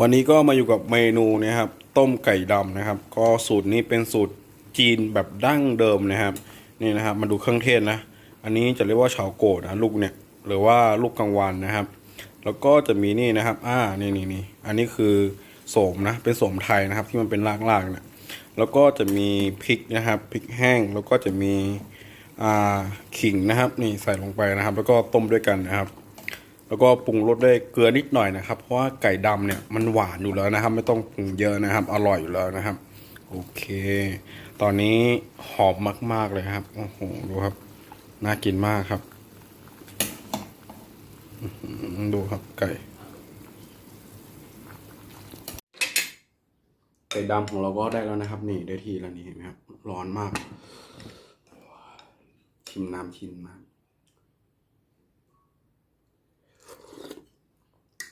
วันนี้ก็มาอยู่กับเมนูนะครับ ต้มไก่ดำนะครับ ก็สูตรนี้เป็นสูตรจีนแบบดั้งเดิมนะครับนี่นะครับมาดูเครื่องเทศนะ อันนี้จะเรียกว่าเฉาโกดนะลูกเนี่ยหรือว่าลูกกังวานนะครับ แล้วก็จะมีนี่นะครับ อ่านี่นี่นี่อันนี้คือโสมนะเป็นโสมไทยนะครับ ที่มันเป็นรากๆเนี่ยแล้วก็จะมีพริกนะครับพริกแห้งแล้วก็จะมีอ่าขิงนะครับ นี่ใส่ลงไปนะครับ แล้วก็ต้มด้วยกันนะครับ แล้วก็ปรุงรสด้วยเกลือนิดหน่อยนะครับ เพราะว่าไก่ดำเนี่ยมันหวานอยู่แล้วนะครับ ไม่ต้องปรุงเยอะนะครับ อร่อยอยู่แล้วนะครับ โอเค ตอนนี้หอมมาก ๆเลยครับโอ้โหดูครับ น่ากินมากครับดูครับไก่ ไก่ดำของเราก็ได้แล้วนะครับ นี่ได้ทีแล้วนี่เห็นไหมครับ ร้อนมากชิมน้ำชิมน้ำ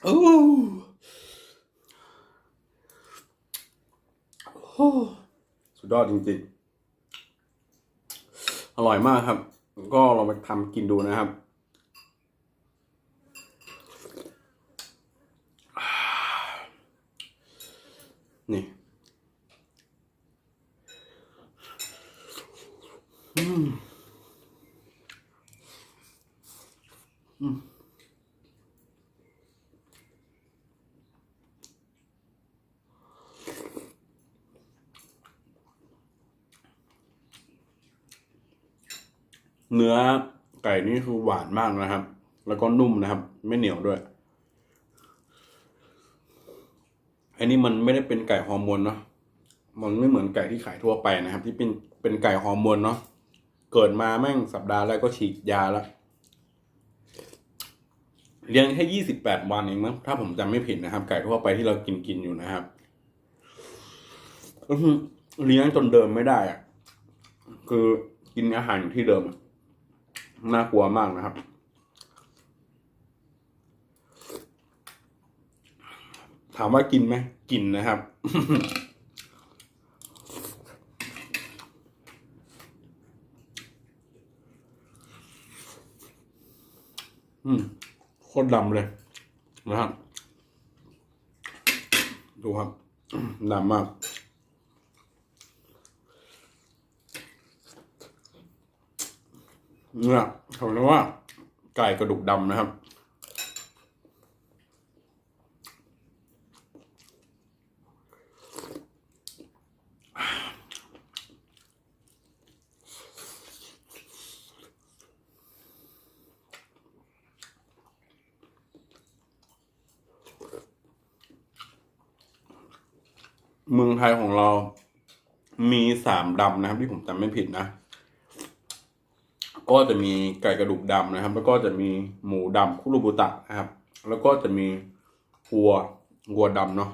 โอ้โหสุดยอดจริงๆ อร่อยมากครับ ก็ลองไปทำกินดูนะครับนี่ เนื้อไก่นี่คือหวานมากนะครับ แล้วก็นุ่มนะครับ ไม่เหนียวด้วย อันนี้มันไม่ได้เป็นไก่ฮอร์โมนเนาะ มันไม่เหมือนไก่ที่ขายทั่วไปนะครับ ที่เป็นเป็นไก่ฮอร์โมนเนาะ เกิดมาแม่งสัปดาห์แรกก็ฉีดยาแล้วเลี้ยงแค่ยี่สิบแปดวันเองมั้งถ้าผมจำไม่ผิดนะครับ ไก่ทั่วไปที่เรากินกินอยู่นะครับเลี้ยงจนเดิมไม่ได้อะคือกินอาหารอยู่ที่เดิมอะ น่ากลัวมากนะครับ ถามว่ากินไหมกินนะครับ อืมโคตรดำเลยนะครับ ดูครับดำมาก เนี่ยเขาเรียกว่าไก่กระดูกดำนะครับ เมืองไทยของเรามีสามดำนะครับที่ผมจำไม่ผิดนะ ก็จะมีไก่กระดูกดำนะครับ แล้วก็จะมีหมูดำคุรุบุตะนะครับ แล้วก็จะมีวัววัวดำเนาะ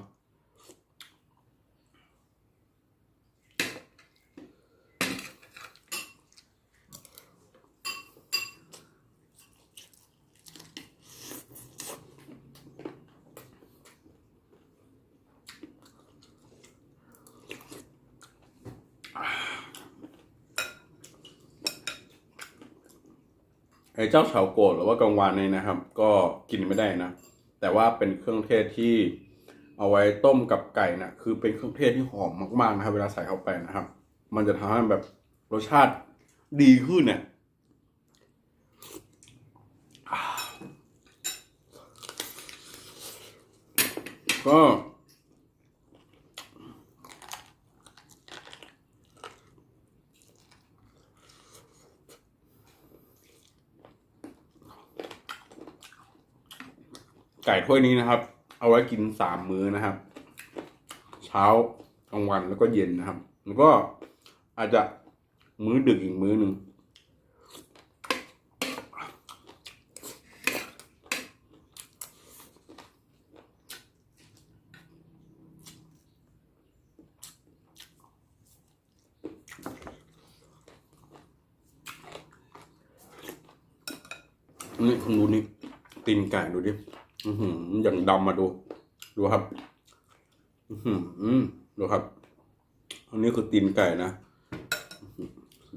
เจ้าเฉาโกดหรือว่ากังวานเนี่ยนะครับ ก็กินไม่ได้นะ แต่ว่าเป็นเครื่องเทศที่เอาไว้ต้มกับไก่นะคือเป็นเครื่องเทศที่หอมมากๆนะครับเวลาใส่เข้าไปนะครับ มันจะทำให้แบบรสชาติดีขึ้นเนี่ยก็ ไก่ถ้วยนี้นะครับ เอาไว้กินสามมื้อนะครับ เช้ากลางวันแล้วก็เย็นนะครับ แล้วก็อาจจะมื้อดึกอีกมื้อหนึ่งนี่คุณดูนี่ตีนไก่ดูดิ อือหืออย่างดำมาดู ดูครับ อือหืออืมดูครับ อันนี้คือตีนไก่นะอื้อ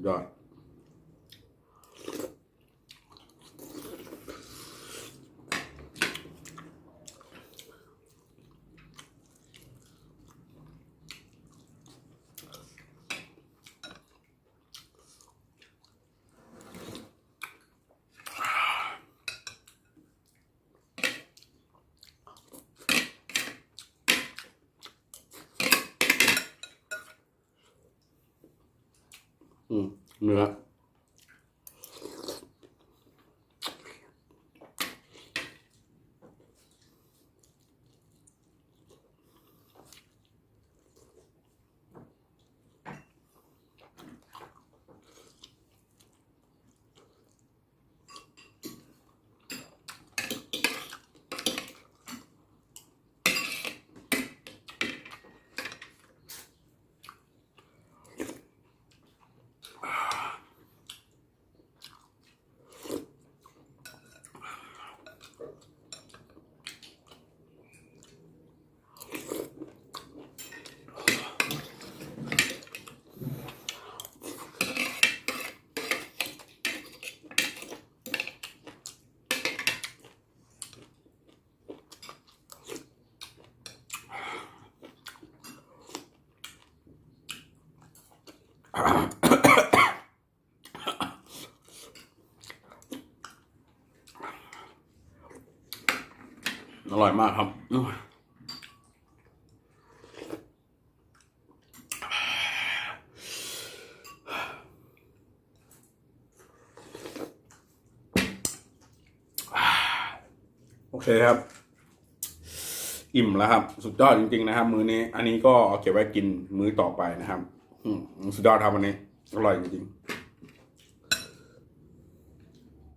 ยอด อืม อร่อยมากครับโอเคครับ อิ่มแล้วครับ สุดยอดจริง ๆ นะครับ มื้อนี้ อันนี้ก็เก็บไว้กินมื้อต่อไปนะครับ สุดยอดครับวันนี้อร่อยจริง